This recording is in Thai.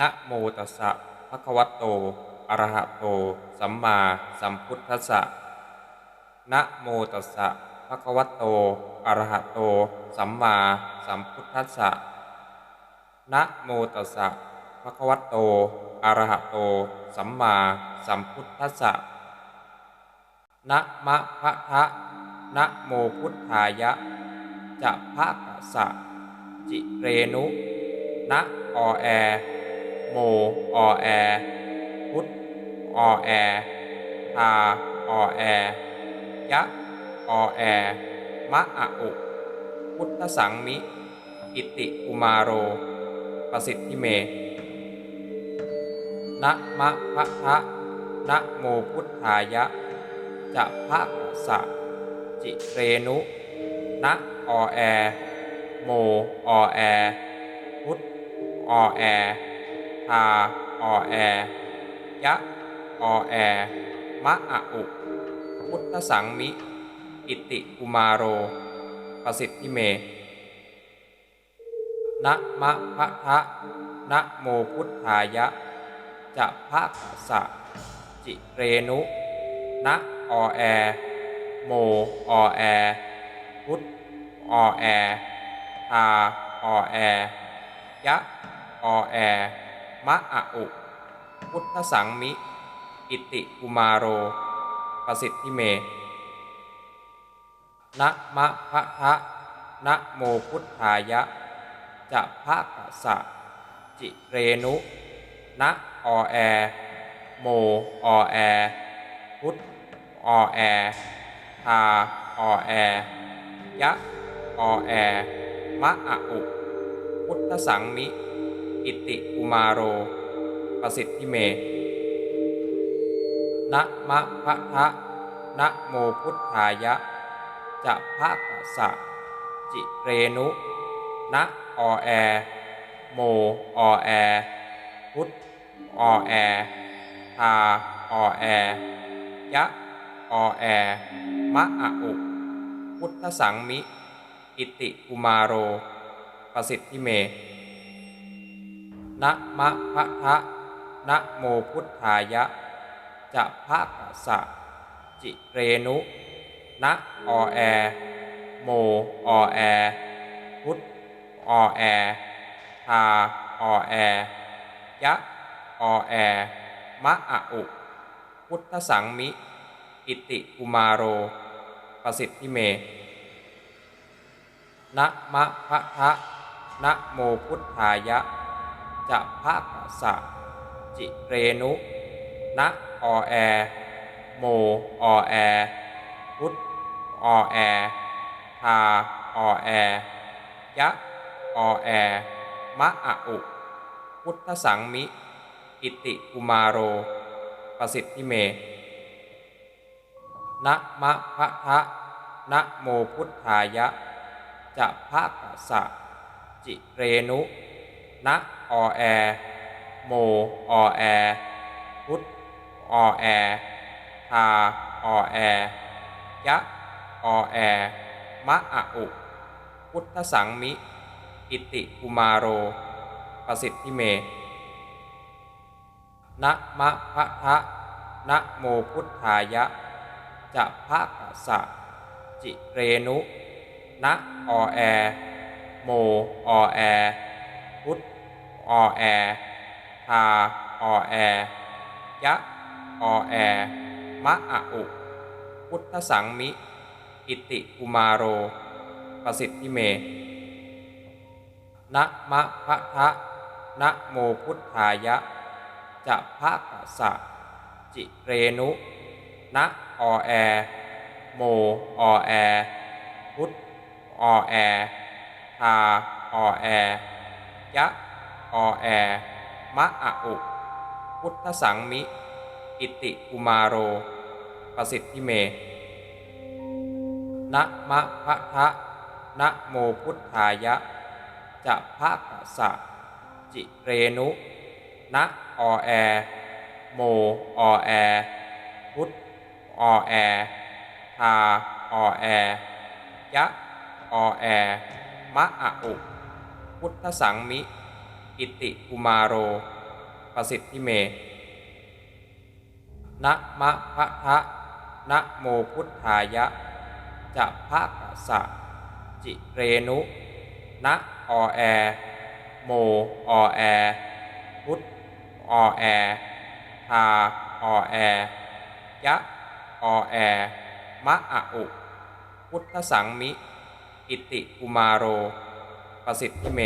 นะโมตัสสะภะคะวะโต อะระหะโต สัมมาสัมพุทธัสสะนะโมตัสสะภะคะวะโต อะระหะโต สัมมาสัมพุทธัสสะนะโมตัสสะภะคะวะโต อะระหะโต สัมมาสัมพุทธัสสะนะมะพะทะนะโมพุทธายะ จะพะกะสะ จิเรนุ นะอแอ โมอแอพุทธอแอทาอแอยะอแอมะอะอุ พุทธสังมิ อิติกุมาโร ประสิทธิเมนะมะพะทะนะโมพุทธายะ จะพะกะสะ จิเรนุนะอแอ โมอแอ พุทธอแอ ทาอแอ ยะอแอ มะอะอุ พุทธสังมิ อิติกุมาโร ประสิทธิเม นะมะพะทะนะโมพุทธายะ จะพะกะสะ จิเรนุ นะอแอ โมอแอ พุทธอแอ ทาอแอ ยะอแอ มะอะอุ พุทธสังมิ อิติกุมาโร ประสิทธิเม นะมะพะทะนะโมพุทธายะ จะพะกะสะ จิเรนุ นะอแอ โมอแอ พุทธอแอทาอแอ ยะอแอ มะอะอุ พุทธสังมิ อิติกุมารโรประสิทธิเมนะมะพะทะนะโมพุทธายะ จะพะกะสะ จิเรนุนะอแอ โมอแอ พุทธอแอทาอแอ ยะอแอ มะอะอุ พุทธสังมิ อิติกุมารโร ประสิทธิเม นะมะพะทะนะโมพุทธายะ จะพะกะสะ จิเรนุนะอแอ โมอแอ พุทธอแอ ทาอแอ ยะอแอ มะอะอุ พุทธสังมิ อิติกุมาโร ประสิทธิเมนะมะพะทะนะโมพุทธายะ จะพะกะสะจิเรนุนะอแอ โมอแอพุทธอแอทาอแอยะอแอ มะอะอุ พุทธสังมิ อิติกุมาโร ประสิทธิเม นะมะพะทะนะโมพุทธายะ จะพะกะสะจิเรนุ นะอแอ โมอแอ พุทธอแอ ทาอแอ ยะอแอ มะอะอุ พุทธสังมิ อิติกุมารโร ประสิทธิเม นะมะพะทะนะโมพุทธายะ จะพะกะสะ จิเรนุ นะอแอ โมอแอ พุทธอแอทาอแอยะอแอ มะอะอุ พุทธสังมิ อิติกุมาโร ประสิทธิเม นะมะพะทะนะโมพุทธายะ จะพะกะสะ จิเรนุ นะอแอ โมอแอ พุทธอแอทาอแอ ยะอแอ มะอะอุ พุทธสังมิ อิติกุมาโร ประสิทธิเม นะมะพะทะนะโมพุทธายะ จะพะกะสะ จิเรนุ นะอแอ โมอแอ พุทธอแอ ทาอแอ ยะอแอ มะอะอุ พุทธสังมิ อิติกุมาโร ประสิทธิเม นะมะพะทะนะโมพุทธายะ จะพะกะสะ จิเรนุ นะอแอ โมอแอ พุทธอแอทาอแอ ยะอแอ มะอะอุ พุทธสังมิ อิติกุมาโร ประสิทธิ์พีเม